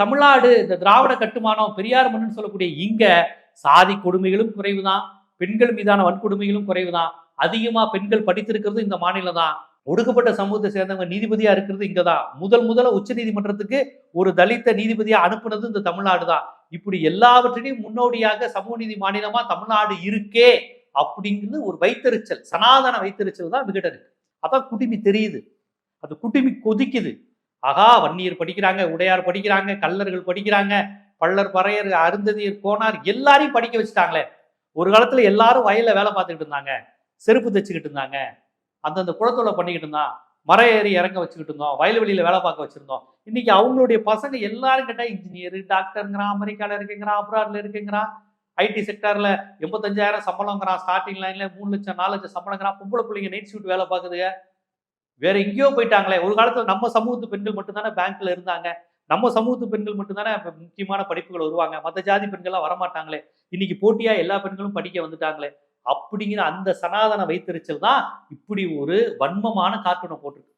தமிழ்நாடு இந்த திராவிட கட்டுமானம் பெரியார் மண்ணுன்னு சொல்லக்கூடிய இங்க சாதி கொடுமைகளும் குறைவுதான். பெண்கள் மீதான வன்கொடுமைகளும் குறைவுதான். அதிகமா பெண்கள் படித்திருக்கிறது இந்த மாநிலம் தான் ஒடுக்கப்பட்ட சமூகத்தை சேர்ந்தவங்க நீதிபதியா இருக்கிறது இங்கதான். முதல் முதல்ல உச்ச நீதிமன்றத்துக்கு ஒரு தலித்த நீதிபதியா அனுப்புனது இந்த தமிழ்நாடு தான் இப்படி எல்லாவற்றிலையும் முன்னோடியாக சமூக நீதி மாநிலமா தமிழ்நாடு இருக்கே அப்படிங்கிறது ஒரு வைத்தறிச்சல் சனாதன வைத்தறிச்சல் தான் விகடன் இருக்கு. அதான் குடிமி தெரியுது. அது குடிமி கொதிக்குது. ஆகா வன்னியர் படிக்கிறாங்க உடையார் படிக்கிறாங்க கல்லர்கள் படிக்கிறாங்க பள்ளர் பறையர் அருந்ததியர் கோனார் எல்லாரையும் படிக்க வச்சுட்டாங்களே. ஒரு காலத்துல எல்லாரும் வயல்ல வேலை பார்த்துக்கிட்டு இருந்தாங்க. செருப்பு தைச்சுக்கிட்டு இருந்தாங்க. அந்தந்த குளத்தோட பண்ணிக்கிட்டு இருந்தான் மர ஏறி இறங்க வச்சுக்கிட்டு இருந்தோம். வயல்வெளியில வேலை பார்க்க வச்சிருந்தோம். இன்னைக்கு அவங்களுடைய பசங்க எல்லாரும் கேட்டா இன்ஜினியர் டாக்டருங்கிறான் அமெரிக்கால இருக்குங்கிறான் அப்ராட்ல இருக்குங்கிறான் ஐடி செக்டர்ல எண்பத்தஞ்சாயிரம் சம்பளங்கிறான் ஸ்டார்டிங் லைன்ல மூணு லட்சம் நாலு லட்சம் சம்பளங்கிறான் பொம்பளை பிள்ளைங்க நைட் ஷூட் வேலை பார்க்குதுங்க. வேற எங்கேயோ போயிட்டாங்களே. ஒரு காலத்துல நம்ம சமூகத்து பெண்கள் மட்டும்தானே பேங்க்ல இருந்தாங்க. நம்ம சமூகத்து பெண்கள் மட்டும்தானே முக்கியமான படிப்புகள் வருவாங்க. மற்ற ஜாதி பெண்கள்லாம் வரமாட்டாங்களே. இன்னைக்கு போட்டியா எல்லா பெண்களும் படிக்க வந்துட்டாங்களே. அப்படிங்கிற அந்த சனாதன வைத்தறிச்சல் தான் இப்படி ஒரு வன்மமான கார்ட்டூனை போட்டிருக்கு.